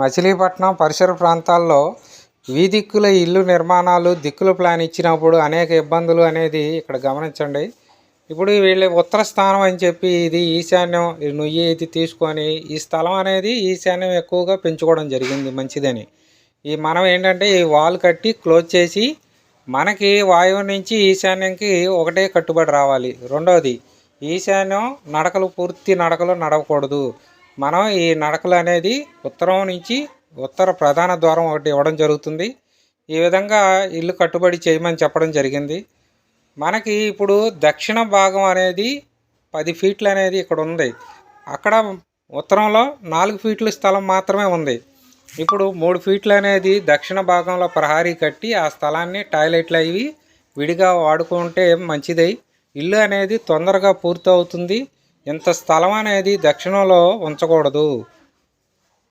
మచిలీపట్నం పరిసర ప్రాంతాల్లో వీధిక్కుల ఇల్లు నిర్మాణాలు దిక్కుల ప్లాన్ ఇచ్చినప్పుడు అనేక ఇబ్బందులు అనేది ఇక్కడ గమనించండి. ఇప్పుడు వీళ్ళ ఉత్తర స్థానం అని చెప్పి ఇది ఈశాన్యం నుయ్యి ఇది తీసుకొని ఈ స్థలం అనేది ఈశాన్యం ఎక్కువగా పెంచుకోవడం జరిగింది మంచిదని. ఈ మనం ఏంటంటే ఈ వాల్ కట్టి క్లోజ్ చేసి మనకి వాయువు నుంచి ఈశాన్యంకి ఒకటే కట్టుబడి రావాలి. రెండవది ఈశాన్యం నడకలు పూర్తి నడకలు నడవకూడదు. మనం ఈ నడకలు అనేది ఉత్తరం నుంచి ఉత్తర ప్రధాన ద్వారం ఒకటి ఇవ్వడం జరుగుతుంది. ఈ విధంగా ఇల్లు కట్టుబడి చేయమని చెప్పడం జరిగింది. మనకి ఇప్పుడు దక్షిణ భాగం అనేది పది ఫీట్లు అనేది ఇక్కడ ఉంది. అక్కడ ఉత్తరంలో నాలుగు ఫీట్ల స్థలం మాత్రమే ఉంది. ఇప్పుడు మూడు ఫీట్లు అనేది దక్షిణ భాగంలో ప్రహారీ కట్టి ఆ స్థలాన్ని టాయిలెట్లు అవి విడిగా వాడుకుంటే మంచిది. ఇల్లు అనేది తొందరగా పూర్తవుతుంది. ఇంత స్థలం అనేది దక్షిణంలో ఉంచకూడదు.